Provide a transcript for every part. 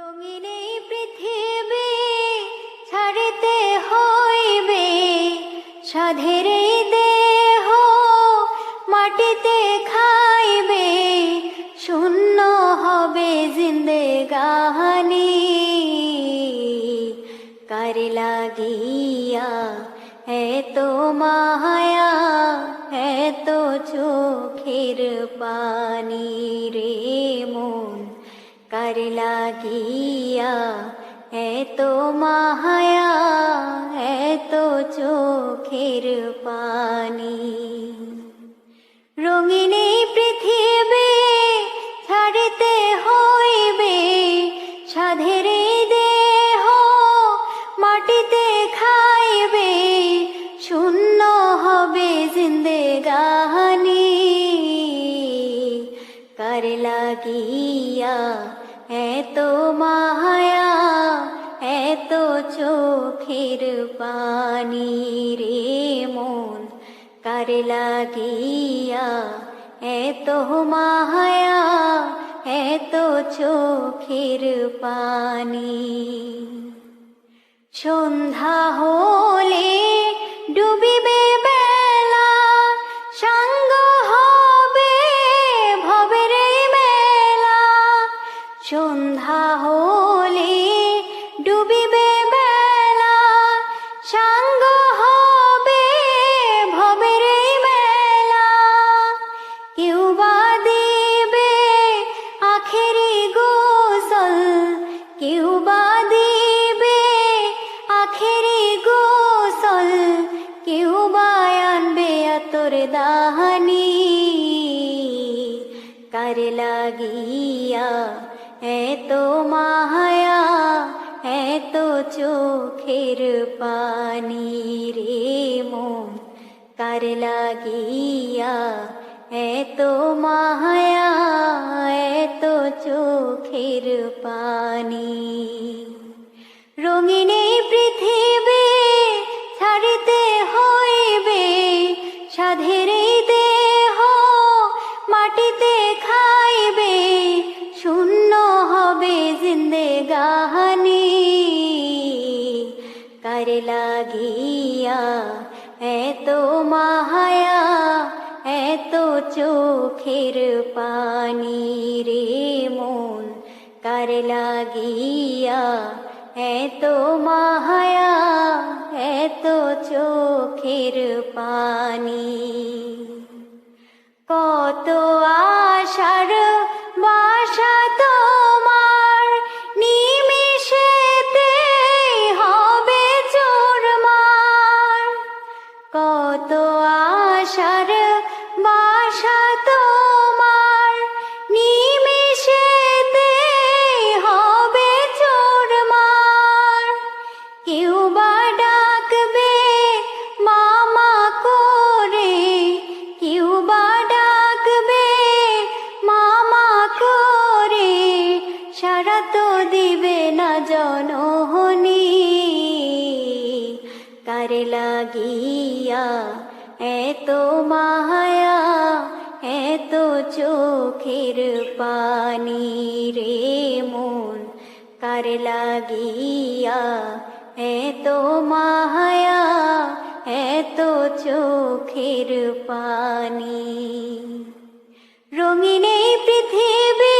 রঙিন পৃথিবী ছাড়িতে হইবে। সাধের দেহ মাটিতে খাইবে। শূন্য হবে জিন্দেগাহানি কার লাগিয়া এত মায়া, এত চোখের পানি। লাগিয়া এত মায়া এত চোখের পানি রঙিন পৃথিবী ছাড়িতে হইবে সাধের দেহ মাটিতে খাইবে শূন্য হবে জিন্দেগাহানি কার লাগিয়া এত মায়া, এত চোখের পানি রে মন, কার লাগিয়া এত মায়া, এত চোখের পানি। সন্ধ্যা হলে ডুবিবে এত মায়া এত চোখের পানি রে মন। কার লাগিয়া এত মায়া এত চোখের পানি। রঙিন কার লাগিয়া, এত মায়া, এত চোখের পানি রে মন, কার লাগিয়া, এত মায়া, এত চোখের পানি। কত আশার কত আশার বাসা লাগিয়া এত মায়া এত চোখের পানি রে মন। কার লাগিয়া এত মায়া এত চোখের পানি। রঙিন পৃথিবী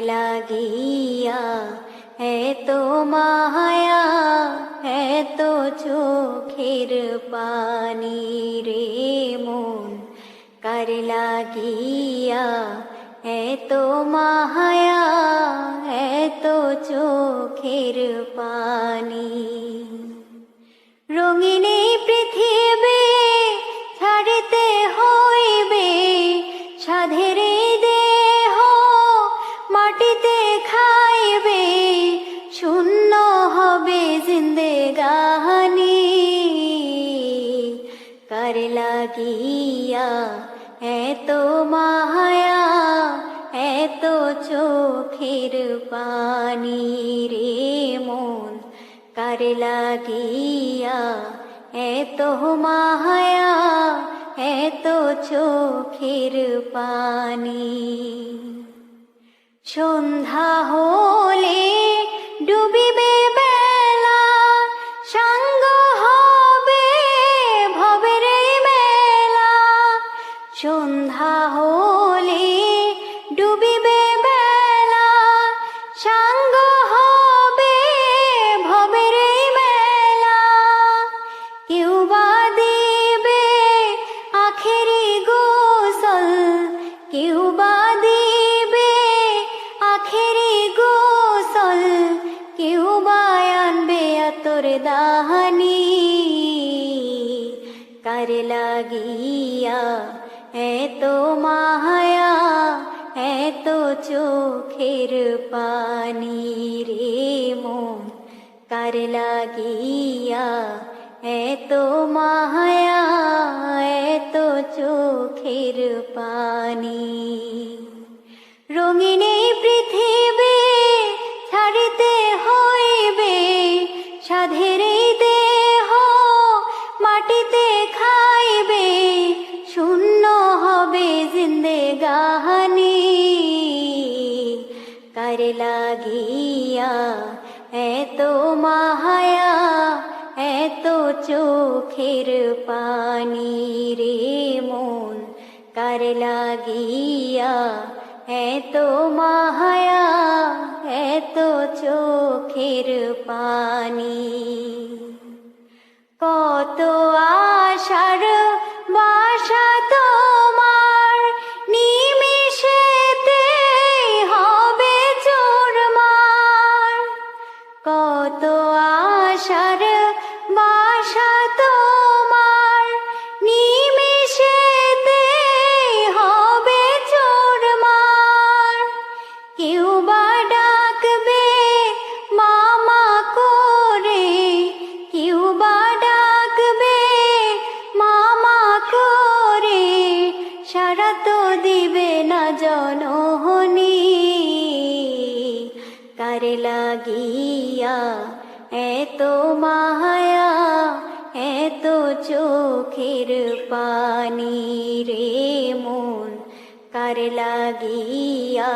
লাগিয়া এত মায়া এত চোখের পানি রে মন কার লাগিয়া এত মাহায়া এত চোখের পানি রঙিন পৃথিবী লাগিয়া এত মায়া এত চোখের পানি। সন্ধ্যা হলে ডুবিবে বেলা, সঙ্গ হবে ভবের মেলা। সন্ধ্যা হলে চোখের পানি রে মন কার লাগিয়া এত মায়া এত চোখের পানি। রঙিন লাগিয়া, এত মায়া, এত চোখের পানি রে মন, কার লাগিয়া, এত মায়া, এত চোখের পানি। কত এত মায়া এত চোখের পানি রে মন। কার লাগিয়া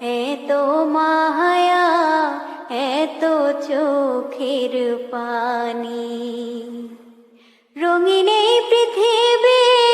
এত মায়া এত চোখের পানি। রঙিন পৃথিবী